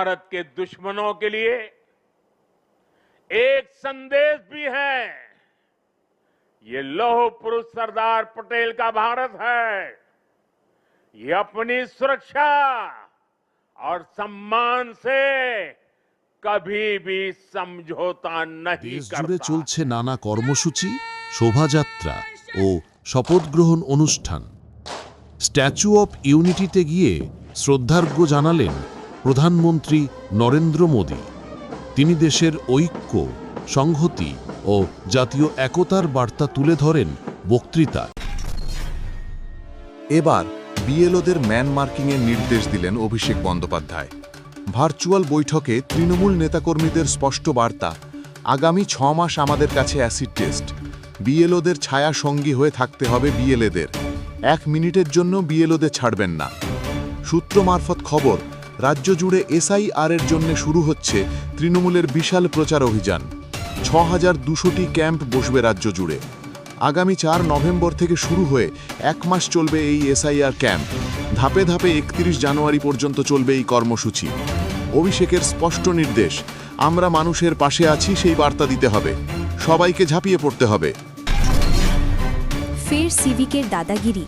भारत के दुश्मनों के लिए एक संदेश भी है ये लौह पुरुष सरदार पटेल का भारत है ये अपनी सुरक्षा और सम्मान से कभी भी समझौता नहीं দেশ জুড়ে करता চলছে নানা কর্মসূচি শোভাযাত্রা ও শপথ গ্রহণ অনুষ্ঠান স্ট্যাচু অফ ইউনিটিতে গিয়ে শ্রদ্ধার্ঘ্য জানালেন প্রধানমন্ত্রী নরেন্দ্র মোদী। তিনি দেশের ঐক্য, সংহতি ও জাতীয় একতার বার্তা তুলে ধরেন বক্তৃতায়। এবার বিএলওদের ম্যান মার্কিংয়ের নির্দেশ দিলেন অভিষেক বন্দ্যোপাধ্যায়। ভার্চুয়াল বৈঠকে তৃণমূল নেতাকর্মীদের স্পষ্ট বার্তা, আগামী ছ মাস আমাদের কাছে অ্যাসিড টেস্ট। বিএলওদের ছায়া সঙ্গী হয়ে থাকতে হবে বিএলএদের। এক মিনিটের জন্য বিএলওদের ছাড়বেন না। সূত্র মারফত খবর রাজ্য জুড়ে এসআইআর এর জন্য শুরু হচ্ছে তৃণমূলের বিশাল প্রচার অভিযান। ছ হাজার দুশোটি ক্যাম্প বসবে রাজ্য জুড়ে। আগামী চার নভেম্বর থেকে শুরু হয়ে এক মাস চলবে এই এসআইআর ক্যাম্প। ধাপে ধাপে একত্রিশ জানুয়ারি পর্যন্ত চলবে এই কর্মসূচি। অভিষেকের স্পষ্ট নির্দেশ, আমরা মানুষের পাশে আছি, সেই বার্তা দিতে হবে। সবাইকে ঝাঁপিয়ে পড়তে হবে। ফের সিভিকের দাদাগিরি।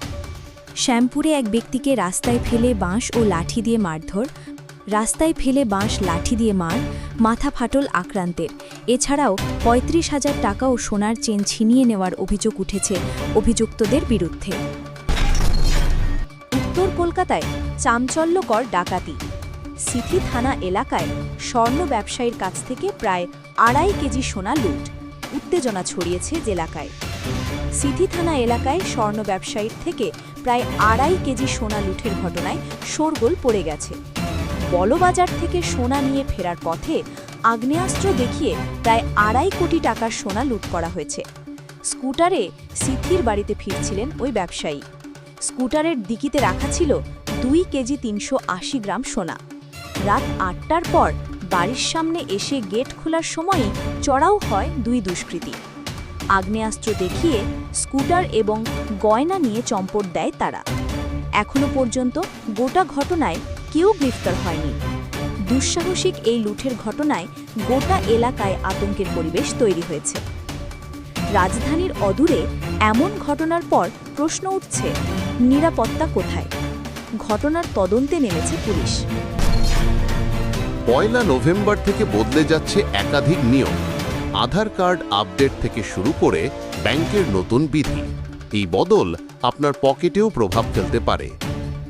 শ্যামপুরে এক ব্যক্তিকে রাস্তায় ফেলে বাঁশ ও লাঠি দিয়ে মারধর। রাস্তায় ফেলে বাঁশ, লাঠি দিয়ে মার, মাথা ফাটল আক্রান্তের। এছাড়াও পঁয়ত্রিশ হাজার টাকা ও সোনার চেন ছিনিয়ে নেওয়ার অভিযোগ উঠেছে অভিযুক্তদের বিরুদ্ধে। উত্তর কলকাতায় চাঞ্চল্যকর ডাকাতি। সিথি থানা এলাকায় স্বর্ণ ব্যবসায়ীর কাছ থেকে প্রায় আড়াই কেজি সোনা লুট। উত্তেজনা ছড়িয়েছে জেলাকায়। সিথি থানা এলাকায় স্বর্ণ ব্যবসায়ীর থেকে প্রায় আড়াই কেজি সোনা লুঠের ঘটনায় শোরগোল পড়ে গেছে। বলবাজার থেকে সোনা নিয়ে ফেরার পথে আগ্নেয়াস্ত্র দেখিয়ে প্রায় আড়াই কোটি টাকার সোনা লুট করা হয়েছে। স্কুটারে সিথির বাড়িতে ফিরছিলেন ওই ব্যবসায়ী। স্কুটারের দিকিতে রাখা ছিল দুই কেজি তিনশো আশি গ্রাম সোনা। রাত আটটার পর বাড়ির সামনে এসে গেট খোলার সময়ই চড়াও হয় দুই দুষ্কৃতী। আগ্নেয়াস্ত্র দেখিয়ে স্কুটার এবং গয়না নিয়ে চম্পট দেয় তারা। এখনও পর্যন্ত গোটা ঘটনায় কেউ গ্রেফতার হয়নি। দুঃসাহসিক এই লুঠের ঘটনায় গোটা এলাকায় আতঙ্কের পরিবেশ তৈরি হয়েছে। রাজধানীর অদূরে এমন ঘটনার পর প্রশ্ন উঠছে, নিরাপত্তা কোথায়? ঘটনার তদন্তে নেমেছে পুলিশ। পয়লা নভেম্বর থেকে বদলে যাচ্ছে একাধিক নিয়ম। আধার কার্ড আপডেট থেকে শুরু করে ব্যাংকের নতুন বিধি। এই বদল আপনার পকেটেও প্রভাব ফেলতে পারে।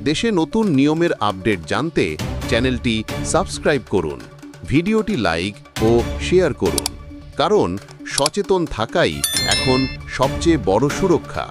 দেশে নতুন নিয়মের আপডেট জানতে চ্যানেলটি সাবস্ক্রাইব করুন, ভিডিওটি লাইক ও শেয়ার করুন। কারণ সচেতন থাকাই এখন সবচেয়ে বড় সুরক্ষা।